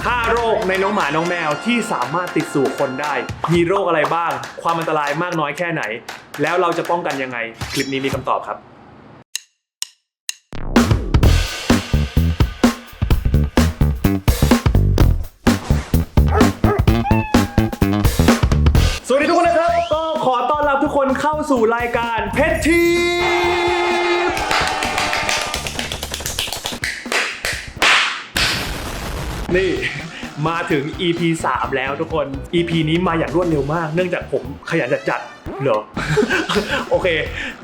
5 โรคในน้องหมาน้องแมวที่สามารถติดสู่คนได้ มีโรคอะไรบ้าง ความอันตรายมากน้อยแค่ไหน แล้วเราจะป้องกันยังไง คลิปนี้มีคำตอบครับ สวัสดีทุกคนนะครับ ก็ขอต้อนรับทุกคนเข้าสู่รายการเพชรที นี่มาถึง EP 3 แล้วทุกคน EP นี้มาอย่างรวดเร็วมาก เนื่องจากผมขยันจัดจัดเหรอ โอเค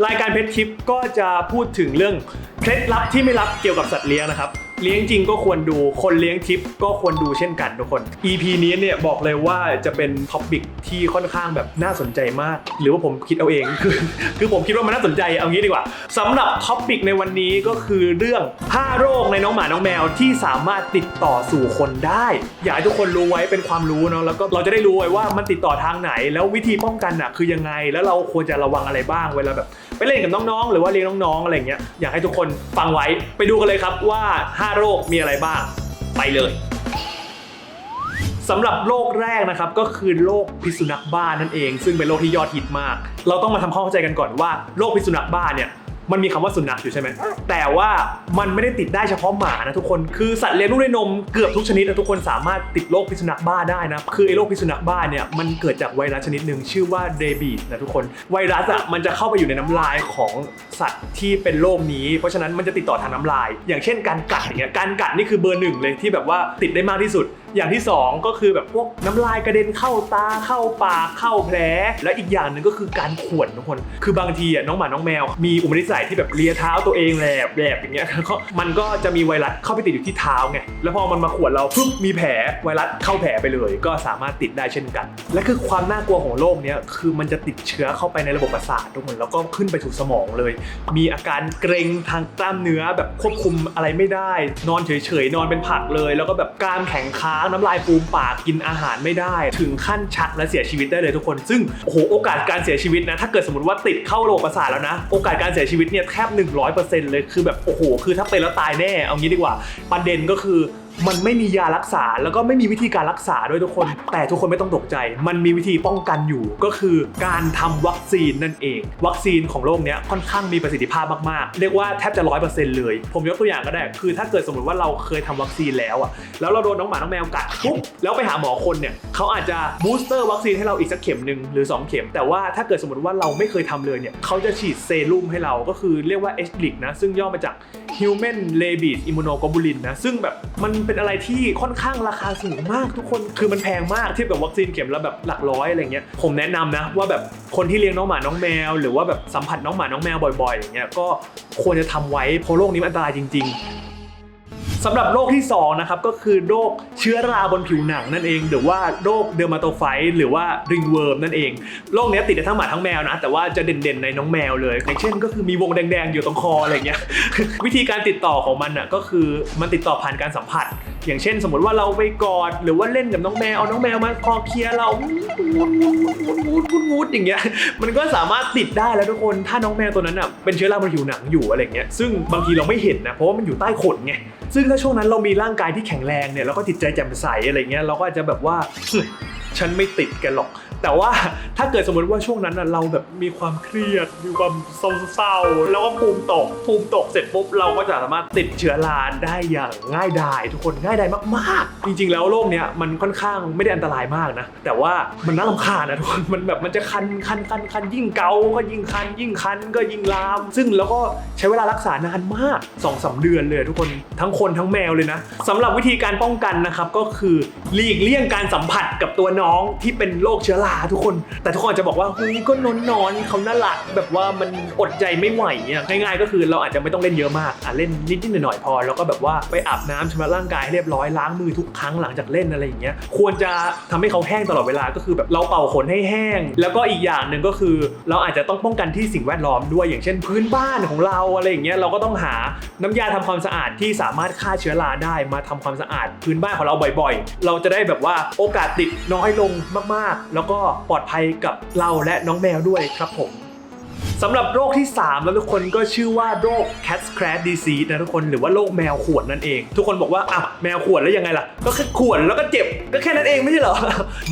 รายการเพชรทิปก็จะพูดถึงเรื่องเคล็ดลับที่ไม่รับเกี่ยวกับสัตว์เลี้ยงนะครับ เลี้ยงจริงก็ควรดู คนเลี้ยงทิปก็ควรดูเช่นกันทุกคน EP นี้เนี่ยบอกเลยว่าจะเป็นท็อปิกที่ค่อนข้างแบบน่าสนใจมาก หรือว่าผมคิดเอาเองคือคือผมคิดว่ามันน่าสนใจเอางี้ดีกว่าสำหรับท็อปิกในวันนี้ก็คือเรื่อง 5 โรคในน้องหมาน้องแมวที่สามารถติดต่อสู่คนได้ อยากให้ทุกคนรู้ไว้เป็นความรู้เนาะแล้วก็เราจะได้รู้ไว้ว่ามันติดต่อทางไหน แล้ววิธีป้องกันอะคือยังไง แล้วเราควรจะระวังอะไรบ้างเวลาแบบ ไปเล่นกับน้องๆ หรือว่าเลี้ยงน้องๆอะไรอย่างเงี้ยอยากให้ทุกคนฟังไว้ไปดูกันเลยครับว่า5 โรคมีอะไรบ้าง ไปเลยสำหรับโรคแรกนะครับก็คือโรคพิษสุนัขบ้านั่นเอง ซึ่งเป็นโรคที่ยอดฮิตมาก เราต้องมาทำความเข้าใจกันก่อนว่าโรคพิษสุนัขบ้าเนี่ย มันมีคำว่าสุนัขอยู่ใช่ไหมแต่ว่ามันไม่ได้ติดได้เฉพาะหมานะทุกคนคือสัตว์เลี้ยงลูกด้วยนมเกือบทุกชนิดนะทุกคนสามารถติดโรคพิษสุนัขบ้าได้นะคือไอ้โรคพิษสุนัขบ้าเนี่ยมันเกิดจากไวรัสชนิดหนึ่งชื่อว่าเดบีสนะทุกคนไวรัสอะมันจะเข้าไปอยู่ในน้ำลายของสัตว์ที่เป็นโรคนี้ เพราะฉะนั้นมันจะติดต่อทางน้ำลาย อย่างเช่นการกัดอย่างเงี้ยการกัดนี่คือเบอร์หนึ่งเลยที่แบบว่าติดได้มากที่สุดอย่างที่สองก็คือแบบพวกน้ำลายกระเด็นเข้าตาเข้าปากเข้าแผล และอีกอย่างหนึ่งก็คือการข่วนทุกคน คือบางทีอะน้องหมาน้องแมว มีอุปนิสัยที่แบบเลียเท้าตัวเองแหลบแหลบอย่างเงี้ยแล้วก็มันก็จะมีไวรัสเข้าไปติดอยู่ที่เท้าไงแล้วพอมันมาข่วนเราปุ๊บมีแผลไวรัสเข้าแผลไปเลย ก็สามารถติดได้เช่นกัน และคือความน่ากลัวของโรคเนี้ยคือมันจะติดเชื้อเข้าไปในระบบประสาททุกคนแล้วก็ขึ้นไปสู่สมองเลย มีอาการเกร็งทางกล้ามเนื้อแบบควบคุมอะไรไม่ได้ นอนเฉยๆนอนเป็นผักเลย แล้วก็แบบกรามแข็งค้างน้ำลายฟูมปากกินอาหารไม่ได้ ถึงขั้นชักและเสียชีวิตได้เลยทุกคน ซึ่งโอ้โหโอกาสการเสียชีวิตนะ ถ้าเกิดสมมติว่าติดเข้าระบบประสาทแล้วนะ โอกาสการเสียชีวิตเนี่ยแทบ 100%เลยคือแบบโอ้โห คือถ้าเป็นแล้วตายแน่เอางี้ดีกว่า ประเด็นก็คือ มันไม่มียารักษาแล้วก็ไม่มีวิธีการรักษาด้วยทุกคน แต่ทุกคนไม่ต้องตกใจ มันมีวิธีป้องกันอยู่ก็คือการทำวัคซีนนั่นเอง วัคซีนของโรคเนี้ยค่อนข้างมีประสิทธิภาพมากๆ เรียกว่าแทบจะร้อยเปอร์เซ็นต์เลย ผมยกตัวอย่างก็ได้ คือถ้าเกิดสมมติว่าเราเคยทำวัคซีนแล้วอะแล้วเราโดนน้องหมาน้องแมวกัดปุ๊บแล้วไปหาหมอคนเนี่ยเขาอาจจะบูสเตอร์วัคซีนให้เราอีกสักเข็มหนึ่งหรือ 2 เข็ม แต่ว่าถ้าเกิดสมมติว่าเราไม่เคยทำเลยเนี่ยเขาจะฉีดเซรุ่มให้เราก็คือเรียกว่า h อ i c นะซึ่งย่อมาจาก Human Rabies Immunoglobulin นะ ซึ่งแบบมันเป็นอะไรที่ค่อนข้างราคาสูงมากทุกคน คือมันแพงมากเทียบกับวัคซีนเข็มละแบบหลักร้อยอะไรเงี้ย ผมแนะนำนะว่าแบบคนที่เลี้ยงน้องหมาน้องแมว หรือว่าแบบสัมผัสน้องหมาน้องแมวบ่อยๆอย่างเงี้ย ก็ควรจะทำไว้เพราะโรคนี้มันอันตรายจริง ๆ สำหรับโรคที่2นะครับก็คือโรคเชื้อราบนผิวหนังนั่นเอง หรือว่าโรคเดอร์มาโตไฟหรือว่าริงเวิร์มนั่นเองโรคเนี้ยติดได้ทั้งหมาทั้งแมวนะ แต่ว่าจะเด่นๆในน้องแมวเลย อย่างเช่น ก็คือมีวงแดงๆอยู่ตรงคออะไรเงี้ยวิธีการติดต่อของมันอะก็คือมันติดต่อผ่านการสัมผัส อย่างเช่น สมมติว่าเราไปกอดหรือว่าเล่นกับน้องแมวเอาน้องแมวมาคอเคลียเราวูดวูดวูดวูดวูดวูดวูดอย่างเงี้ยมันก็สามารถติดได้แล้วทุกคนถ้าน้องแมวตัวนั้นอะเป็นเชื้อราบนผิวหนังอยู่อะไรเงี้ยซึ่งบางทีเราไม่เห็นนะเพราะว่ามันอยู่ใต้ขนไง ซึ่งถ้าช่วงนั้นเรามีร่างกายที่แข็งแรงเนี่ยเราก็จิตใจแจ่มใสอะไรเงี้ยเราก็อาจจะแบบว่าฉันไม่ติดแกันหรอก แต่ว่าถ้าเกิดสมมติว่าช่วงนั้นเราแบบมีความเครียด มีความเศร้าๆแล้วก็ภูมิตกภูมิตกเสร็จปุ๊บเราก็จะสามารถติดเชื้อราได้อย่างง่ายดายทุกคนง่ายดายมากๆ จริง ๆ แล้วโรคเนี้ยมันค่อนข้างไม่ได้อันตรายมากนะ แต่ว่ามันน่ารำคาญนะทุกคนมันแบบมันจะคันคันคันคันยิ่งเกาก็ยิ่งคัน ยิ่งคันก็ยิ่งลาม ซึ่งแล้วก็ใช้เวลารักษานานมาก2อสเดือนเลยทุกคนทั้งคนทั้งแมวเลยนะสำหรับวิธีการป้องกันนะครับก็คือหลีกเลี่ยงการสัมผัสกับตัวน้องที่เป็นโรคเชื้อราทุกคน แต่ทุกคนอาจจะบอกว่าเฮ้ยก็นอนนอนเขาน่ารักแบบว่ามันอดใจไม่ไหวเนี่ยง่ายๆ ก็คือเราอาจจะไม่ต้องเล่นเยอะมากอะเล่นนิดๆหน่อยๆพอ แล้วก็แบบว่าไปอาบน้ำชำระร่างกายให้เรียบร้อยล้างมือทุกครั้งหลังจากเล่นอะไรอย่างเงี้ยควรจะทำให้เขาแห้งตลอดเวลาก็คือแบบเราเป่าขนให้แห้ง แล้วก็อีกอย่างหนึ่งก็คือ เราอาจจะต้องป้องกันที่สิ่งแวดล้อมด้วยอย่างเช่น พื้นบ้านของเราอะไรอย่างเงี้ยเราก็ต้องหาน้ำยาทำความสะอาดที่สามารถฆ่าเชื้อราได้มาทำความสะอาด พื้นบ้านของเราบ่อย ๆ เราจะได้แบบว่าโอกาสติดน้อยลงมากๆ แล้วก็ปลอดภัยกับเราและน้องแมวด้วยครับผมสำหรับโรคที่ 3 แล้วทุกคนก็ชื่อว่าโรค cat scratch disease นะทุกคนหรือว่าโรคแมวขวนนั่นเอง ทุกคนบอกว่าอะแมวขวนแล้วยังไงล่ะ ก็แค่ข่วนแล้วก็เจ็บก็แค่นั้นเองไม่ใช่เหรอ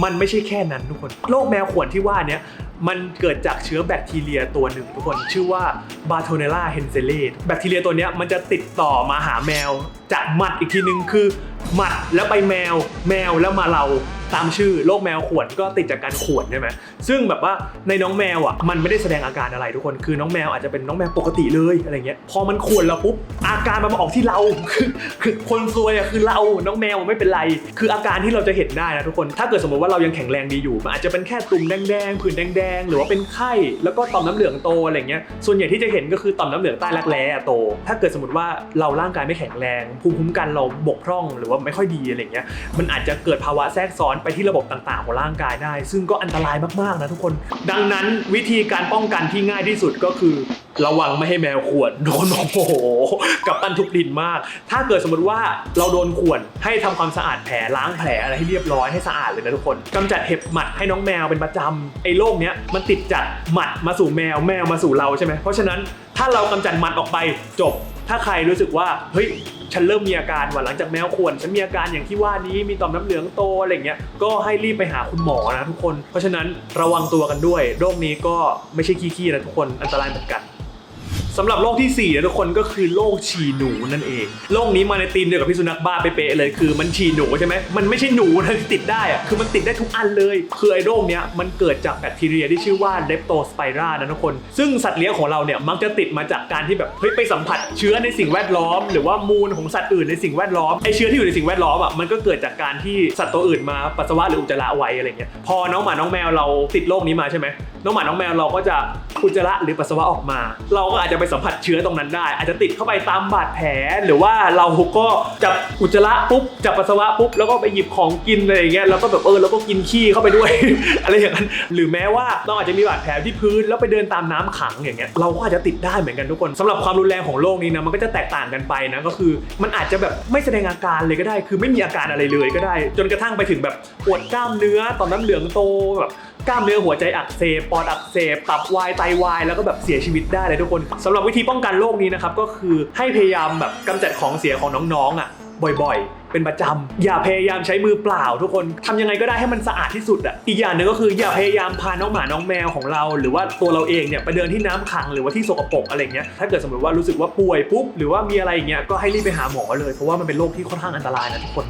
มันไม่ใช่แค่นั้นทุกคน โรคแมวขวนที่ว่านี้มันเกิดจากเชื้อแบคทีเรียตัวหนึ่งทุกคนชื่อว่า Bartonella h e n s e l e แบคทีเรียตัวนี้มันจะติดต่อมาหาแมวจากหมัดอีกทีนึงคือหมัดแล้วไปแมว แมวแล้วมาเรา ตามชื่อโรคแมวข่วนก็ติดจากการข่วนใช่ไหมซึ่งแบบว่าในน้องแมวอะมันไม่ได้แสดงอาการอะไรทุกคน คือน้องแมวอาจจะเป็นน้องแมวปกติเลยอะไรเงี้ยพอมันข่วนเราปุ๊บอาการมันมาออกที่เราคือคือคนซวยอะคือเราน้องแมวไม่เป็นไร คืออาการที่เราจะเห็นได้นะทุกคน ถ้าเกิดสมมติว่าเรายังแข็งแรงดีอยู่มันอาจจะเป็นแค่ตุ่มแดงๆผื่นแดงๆหรือว่าเป็นไข้แล้วก็ต่อมน้ำเหลืองโตอะไรเงี้ยส่วนใหญ่ที่จะเห็นก็คือต่อมน้ำเหลืองใต้รักแร้อะโต ถ้าเกิดสมมติว่าเราร่างกายไม่แข็งแรงภูมิคุ้มกันเราบกพร่องหรือว่าไม่ค่อยดีอะไรเงี้ยมันอาจจะเกิดภาวะแทรกซ้อนไปที่ระบบต่างๆของร่างกายได้ ซึ่งก็อันตรายมากๆนะทุกคน ดังนั้นวิธีการป้องกันที่ง่ายที่สุดก็คือ ระวังไม่ให้แมวข่วนโดนโอ้โหกับตันทุกดินมาก ถ้าเกิดสมมติว่าเราโดนข่วนให้ทำความสะอาดแผลล้างแผลอะไรให้เรียบร้อยให้สะอาดเลยนะทุกคนกำจัดเห็บหมัดให้น้องแมวเป็นประจำไอ้โรคเนี้ยมันติดจากหมัดมาสู่แมวแมวมาสู่เราใช่ไหมเพราะฉะนั้นถ้าเรากำจัดหมัดออกไปจบ ถ้าใครรู้สึกว่าเฮ้ยฉันเริ่มมีอาการว่าหลังจากแมวข่วนฉันมีอาการอย่างที่ว่านี้มีต่อมน้ำเหลืองโตอะไรเงี้ยก็ให้รีบไปหาคุณหมอนะทุกคน เพราะฉะนั้นระวังตัวกันด้วย โรคนี้ก็ไม่ใช่ขี้ๆนะทุกคนอันตรายเหมือนกัน สำหรับโรคที่4นะทุกคนก็คือโรคฉี่หนูนั่นเองโรคนี้มาในธีมเดียวกับพี่สุนัขบ้าเป๊ะๆเลยคือมันฉี่หนูใช่ไหมมันไม่ใช่หนูนะที่ติดได้อะคือมันติดได้ทุกอันเลยคือไอ้โรคเนี้ยมันเกิดจากแบคทีเรียที่ชื่อว่าเลปโตสไปรานะทุกคน ซึ่งสัตว์เลี้ยงของเราเนี่ยมักจะติดมาจากการที่แบบเฮ้ยไปสัมผัสเชื้อในสิ่งแวดล้อม หรือว่ามูลของสัตว์อื่นในสิ่งแวดล้อมไอเชื้อที่อยู่ในสิ่งแวดล้อมอะมันก็เกิดจากการที่สัตว์ตัวอื่นมาปัสสาวะหรืออุจจาระไว้อะไรเงี้ยพอน้องหมาน้องแมวเราติดโรคนี้มาใช่ไหม น้องหมาน้องแมวเราก็จะอุจจาระหรือปัสสาวะออกมา เราก็อาจจะไปสัมผัสเชื้อตรงนั้นได้ อาจจะติดเข้าไปตามบาดแผลหรือว่าเราก็จับอุจจาระปุ๊บจับปัสสาวะปุ๊บแล้วก็ไปหยิบของกินอะไรอย่างเงี้ยแล้วก็แบบเออแล้วก็กินขี้เข้าไปด้วย อะไรอย่างนั้น หรือแม้ว่าเราอาจจะมีบาดแผลที่พื้นแล้วไปเดินตามน้ำขังอย่างเงี้ยเราก็อาจจะติดได้เหมือนกันทุกคนสำหรับความรุนแรงของโรคนี้นะมันก็จะแตกต่างกันไปนะก็คือ มันอาจจะแบบไม่แสดงอาการเลยก็ได้ คือไม่มีอาการอะไรเลยก็ได้ จนกระทั่งไปถึงแบบปวดกล้ามเนื้อต่อมน้ำเหลืองโตแบบกล้ามเนื้อหัวใจอักเสบปอดอักเสบตับวายไตวายแล้วก็แบบเสียชีวิตได้เลยทุกคนสำหรับวิธีป้องกันโรคนี้นะครับก็คือให้พยายามแบบกำจัดของเสียของน้องๆอะบ่อยๆ เป็นประจำ อย่าพยายามใช้มือเปล่าทุกคนทำยังไงก็ได้ให้มันสะอาดที่สุดอะ อีกอย่างหนึ่งก็คืออย่าพยายามพาน้องหมา น้องแมวของเรา หรือว่าตัวเราเองเนี่ยไปเดินที่น้ำขังหรือว่าที่สกปรกอะไรเงี้ย ถ้าเกิดสมมติว่ารู้สึกว่าป่วยปุ๊บหรือว่ามีอะไรอย่างเงี้ย ก็ให้รีบไปหาหมอเลย เพราะว่ามันเป็นโรคที่ค่อนข้างอันตรายนะทุกคน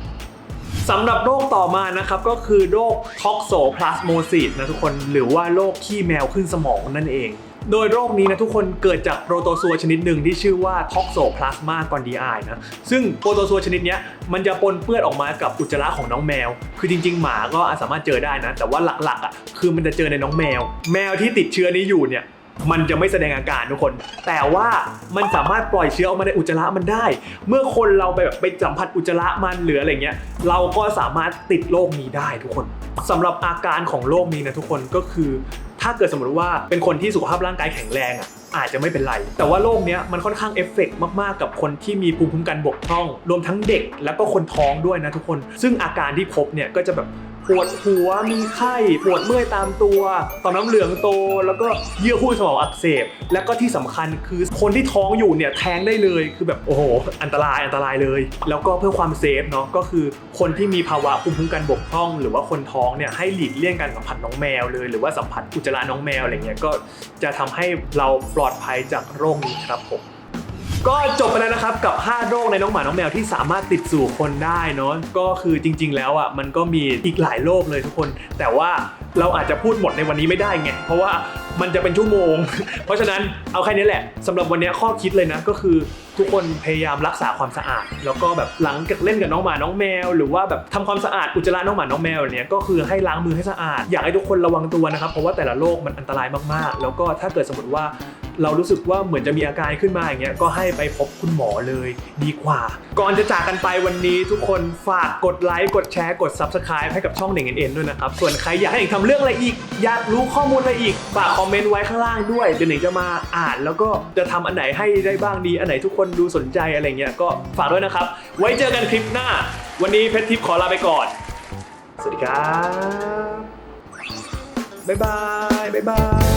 สำหรับโรคต่อมานะครับก็คือโรคท็อกโซพลาสโมซิสนะทุกคนหรือว่าโรคขี้แมวขึ้นสมองนั่นเอง โดยโรคนี้นะทุกคนเกิดจากโปรโตซัวชนิดหนึ่งที่ชื่อว่าท็อกโซพลาสมากอนดีไอนะซึ่งโปรโตซัวชนิดนี้มันจะปนเปื้อนออกมากับอุจจาระของน้องแมว คือจริง ๆ หมาก็สามารถเจอได้นะ แต่ว่าหลักๆอะคือมันจะเจอในน้องแมว แมวที่ติดเชื้อนี้อยู่เนี่ย มันจะไม่แสดงอาการทุกคน แต่ว่ามันสามารถปล่อยเชื้อออกมาในอุจจาระมันได้ เมื่อคนเราไปแบบไปสัมผัสอุจจาระมันหรืออะไรเงี้ย เราก็สามารถติดโรคนี้ได้ทุกคนสำหรับอาการของโรคนี้นะทุกคนก็คือ ถ้าเกิดสมมติว่าเป็นคนที่สุขภาพร่างกายแข็งแรงอะอาจจะไม่เป็นไร แต่ว่าโรคนี้มันค่อนข้างเอฟเฟกต์มาก ๆ กับคนที่มีภูมิคุ้มกันบกพร่อง รวมทั้งเด็กแล้วก็คนท้องด้วยนะทุกคน ซึ่งอาการที่พบเนี่ยก็จะแบบ ปวดหัวมีไข้ปวดเมื่อยตามตัวต่อมน้ำเหลืองโต แล้วก็เยื่อหุ้มสมองอักเสบ แล้วก็ที่สำคัญคือคนที่ท้องอยู่เนี่ยแท้งได้เลยคือแบบโอ้โหอันตรายอันตรายเลย แล้วก็เพื่อความเซฟเนาะก็คือคนที่มีภาวะภูมิคุ้มกันบกพร่อง หรือว่าคนท้องเนี่ยให้หลีกเลี่ยงการสัมผัสน้องแมวเลย หรือว่าสัมผัสอุจจาระน้องแมวอะไรเงี้ยก็จะทำให้เราปลอดภัยจากโรคนี้ครับผม ก็จบไปแล้วนะครับกับ 5 โรคในน้องหมาน้องแมวที่สามารถติดสู่คนได้เนาะก็คือจริง ๆ แล้วอะมันก็มีอีกหลายโรคเลยทุกคน แต่ว่าเราอาจจะพูดหมดในวันนี้ไม่ได้ไงเพราะว่ามันจะเป็นชั่วโมง เพราะฉะนั้นเอาแค่นี้แหละสำหรับวันนี้ข้อคิดเลยนะก็คือ ทุกคนพยายามรักษาความสะอาด แล้วก็แบบหลังจากเล่นกับน้องหมาน้องแมว หรือว่าแบบทำความสะอาดอุจจาระน้องหมาน้องแมวอย่างเนี้ยก็คือให้ล้างมือให้สะอาด อยากให้ทุกคนระวังตัวนะครับเพราะว่าแต่ละโรคมันอันตรายมากๆ แล้วก็ถ้าเกิดสมมติว่าเรารู้สึกว่าเหมือนจะมีอาการขึ้นมาอย่างเงี้ยก็ให้ไปพบคุณหมอเลยดีกว่า ก่อนจะจากกันไปวันนี้ทุกคนฝากกดไลค์กดแชร์กด Subscribe ให้กับช่องหนึ่งเอ็นด้วยนะครับ ส่วนใครอยากให้หนิงทำเรื่องอะไรอีก อยากรู้ข้อมูลอะไรอีก ฝากคอมเมนต์ไว้ข้างล่างด้วยเดี๋ยวหนิงจะมาอ่าน แล้วก็จะทำอันไหนให้ได้บ้างดีอันไหนทุกคนดูสนใจอะไรเงี้ยก็ฝากด้วยนะครับ ไว้เจอกันคลิปหน้า วันนี้เพชรทิพย์ขอลาไปก่อน สวัสดีครับ บ๊ายบาย บ๊ายบาย